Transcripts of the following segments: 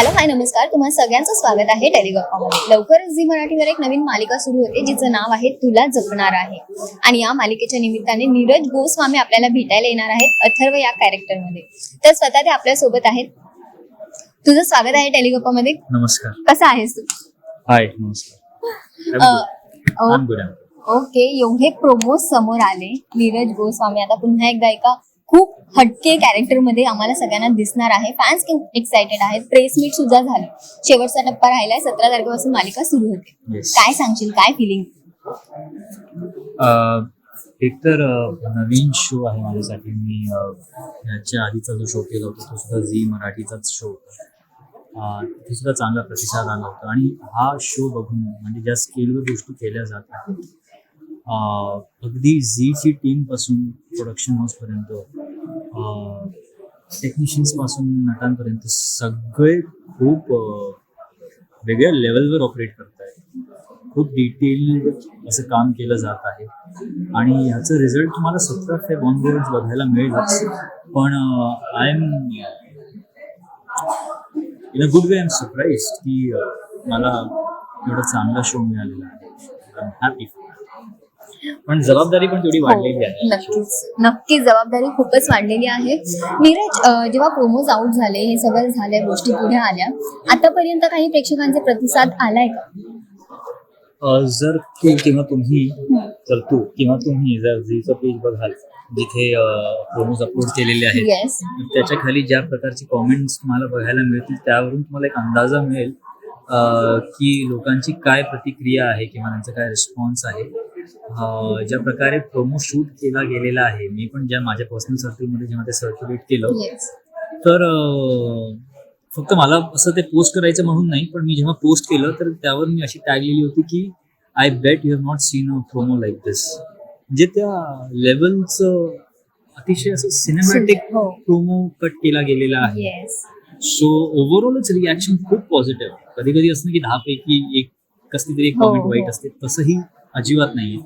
Hello hi नमस्कार. तुम्हा सगळ्यांचं स्वागत आहे टेलिगॉमध्ये लवकरच झी मराठीवर एक नवीन मालिका सुरू होते जिचं नाव आहे तुला जपणार आहे. आणि या मालिकेच्या निमित्ताने नीरज गोस्वामी आपल्याला भेटायला येणार आहेत अथर्व या कॅरेक्टरमध्ये तर स्वतः ते आपल्यासोबत आहेत. तुझं स्वागत आहे टेलिगप्पामध्ये नमस्कार. कसं आहेस तू? हाय नमस्कार. ओके एवढे प्रोमो समोर आले नीरज गोस्वामी. आता पुन्हा एकदा एका खूप हटके कॅरेक्टरमध्ये आम्हाला सगळ्यांना दिसणार आहे. फॅन्स एक्साइटेड आहेत. प्रेस मीट सुद्धा झाली. शेवटचा टप्पा राहिलाय. सतरा तारखेपासून मालिका सुरू होते. Yes. काय सांगशील? काय फिलिंग अ, एकतर अ, नवीन शो आहे माझ्यासाठी. मी याच्या आधीचा जो शो केला होता तो सुद्धा झी मराठीचाच शो होता. तिथे सुद्धा चांगला प्रतिसाद आला होता. आणि हा शो बघून म्हणजे ज्या स्केलवर गोष्टी केल्या जात आहेत अगदी झीची टीमपासून प्रोडक्शन हाऊसपर्यंत टेक्निशियन्सपासून नटांपर्यंत सगळे खूप वेगळ्या लेवलवर ऑपरेट करत आहेत खूप डिटेल असं काम केलं जात आहे. आणि ह्याचं रिझल्ट तुम्हाला सतरा फेब ऑनवर्ड बघायला मिळेलच. पण I am in a good way I am surprise की मला एवढा चांगला शो मिळालेला आहे. हॅपी पण जबाबदारी पण तेवढी वाढलेली आहे. हो, नक्कीच. नक्कीच जबाबदारी खूपच वाढलेली आहे. नीरज अ, जेव्हा प्रोमोज आउट झाले हे सगळं झाल्या गोष्टी पुढे आल्या आतापर्यंत काही प्रेक्षकांचा प्रतिसाद आलाय का? अं, जर तू किंवा तुम्ही जर तू किंवा तुम्ही जर झीचं पेज बघाल जिथे प्रोमोज अपलोड केलेले आहेत येस त्याच्याखाली ज्या प्रकारचे कॉमेंट्स तुम्हाला बघायला मिळतील त्यावरून तुम्हाला एक अंदाजा मिळेल अं, की लोकांची काय प्रतिक्रिया आहे किंवा त्यांचा काय रिस्पॉन्स आहे. ज्या प्रकारे प्रोमो शूट केला गेलेला आहे मी पण ज्या माझ्या पर्सनल सर्कलमध्ये जेव्हा ते सर्क्युलेट केलं तर फक्त मला असं ते पोस्ट करायचं म्हणून नाही पण मी जेव्हा पोस्ट केलं तर त्यावर मी अशी टॅग लिहिली होती की I bet you have not seen a promo like this म्हणजे त्या लेवलचं अतिशय असं सिनेमॅटिक हो. प्रोमो कट केला गेलेला आहे. सो ओव्हरऑलच रिॲक्शन खूप पॉझिटिव्ह कधी कधी असं की दहा पैकी एक कसली तरी एक हो, कॉमेंट हो. वाईट असते तसंही अजिबात नाहीये.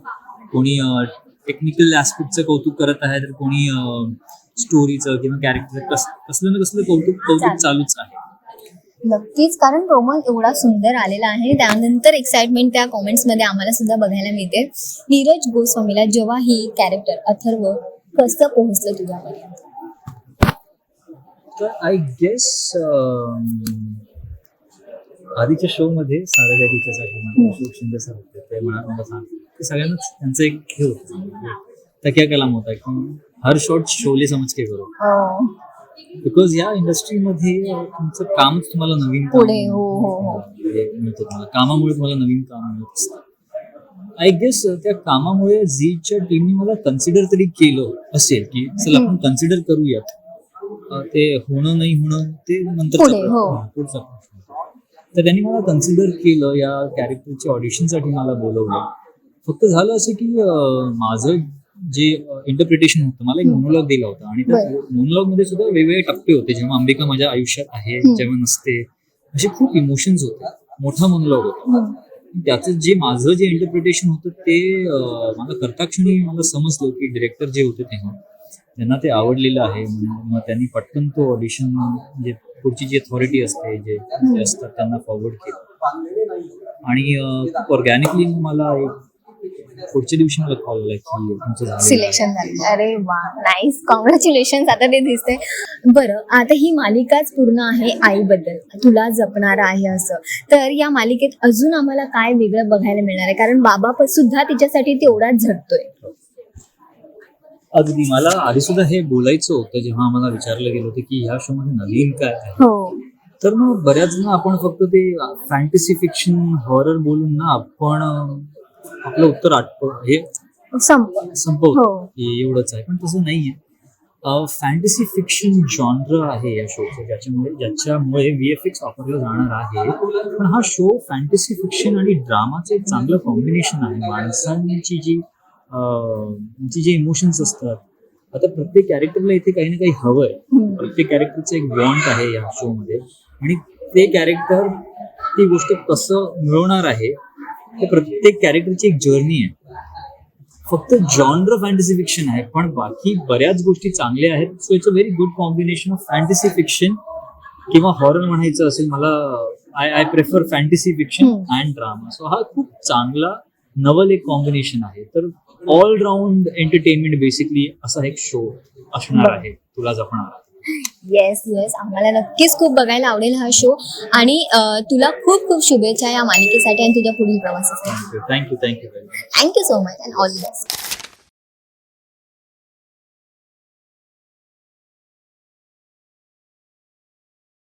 कोणी टेक्निकल ऍस्पेक्टचं कौतुक करत आहे तर कोणी स्टोरीचं किंवा कॅरेक्टर कस कसलं ना कसलं कौतुक कौतुक चालूच आहे. नक्कीच कारण प्रोमो एवढा सुंदर आलेला आहे. त्यानंतर एक्साइटमेंट त्या कॉमेंट्समध्ये आम्हाला सुद्धा बघायला मिळते. नीरज गोस्वामीला जेव्हा ही कॅरेक्टर अथर्व कसं पोहोचलं तुझ्यापर्यंत? आय गेस आधीच्या शो मध्ये सारं काही तिच्यासाठी हम्म. अशोक शिंदे सर होते. ते मला ते सगळ्यांनाच त्यांचं एक हे होतं. तक्या कलाम होता. की हर शॉट शोले समज के करो. हो. बिकॉज या इंडस्ट्रीमध्ये तुमचं कामच तुम्हाला नवीन काम पुढे, हो, हो, हो. हे मिळतं तुम्हाला. कामामुळे तुम्हाला नवीन काम मिळत असतं. आय गेस त्या कामामुळे झीच्या टीमने मला कन्सिडर तरी केलं असेल की चल आपण कन्सिडर करूयात. अं, ते होणं नाही होणं ते नंतर पुढे, हो. पुढचा प्रश्न तर त्यांनी मला कन्सिडर केलं या कॅरेक्टरच्या ऑडिशनसाठी मला बोलवलं फक्त झालं असं की माझं जे इंटरप्रिटेशन होतं मला एक मोनोलॉग दिला होता आणि त्या. मोनोलॉगमध्ये सुद्धा वेगवेगळे टप्पे होते जेव्हा अंबिका माझ्या आयुष्यात आहे. जेव्हा नसते असे खूप इमोशन्स होते मोठा मोनोलॉग होता. त्याचं जे माझं जे इंटरप्रिटेशन होतं ते मला करता क्षणी मला समजलं की डिरेक्टर जे होते तेव्हा त्यांना ते आवडलेलं आहे म्हणून मग त्यांनी पटकन तो ऑडिशन म्हणजे पुढची जी अथॉरिटी असते जे असतात त्यांना फॉरवर्ड केलं. आणि खूप ऑर्गॅनिकली मला एक पुढच्या दिवशी मला कॉल आला की तुमचं सिलेक्शन झालं अरे वा नाईस कॉंग्रॅच्युलेशन आता ते दिसते बरं आता ही मालिकाच पूर्ण आहे आईबद्दल. तुला जपणार आहे असं. तर या मालिकेत अजून आम्हाला काय वेगळं बघायला मिळणार आहे? कारण बाबा सुद्धा तिच्यासाठी तेवढाच झटतोय. अगदी मला आधी सुद्धा हे बोलायचं होतं जेव्हा आम्हाला विचारलं गेलं होतं की ह्या शो मध्ये नवीन काय आहे. हो. तर मग बऱ्याच ना आपण फक्त ते फॅन्टसी फिक्शन हॉरर बोलून ना आपण आपलं उत्तर आटप हे संप संपवतो. हो. एवढंच आहे. पण तसं नाहीये. फॅन्टसी फिक्शन जॉनर आहे या शोचं ज्याच्यामुळे ज्याच्यामुळे व्ही एफ एक्स वापरलं जाणार आहे. पण हा शो फॅन्टसी फिक्शन आणि ड्रामाचं एक चांगलं कॉम्बिनेशन आहे. माणसांची जी जी इमोशन्स असतात आता प्रत्येक कॅरेक्टरला इथे काही ना काही हवंय. प्रत्येक कॅरेक्टरचं एक वॉन्ट आहे या शो मध्ये. आणि ते कॅरेक्टर ती गोष्ट कसं मिळवणार आहे ते प्रत्येक कॅरेक्टरची एक जर्नी आहे. फक्त जॉनर फॅन्टसी फिक्शन आहे पण बाकी बऱ्याच गोष्टी चांगल्या आहेत. So it's a very good combination of fantasy fiction किंवा हॉरर म्हणायचं असेल मला I I prefer fantasy fiction. And drama so हा खूप चांगला नवल एक कॉम्बिनेशन आहे. तर ऑलराऊंड एंटरटेनमेंट बेसिकली असा एक शो असणार. आहे. तुला जपणार येस येस आम्हाला नक्कीच खूप बघायला आवडेल हा शो आणि तुला खूप खूप शुभेच्छा या मालिकेसाठी आणि तुझ्या पुढील प्रवासासाठी. Thank you thank you thank you thank you so much and all the best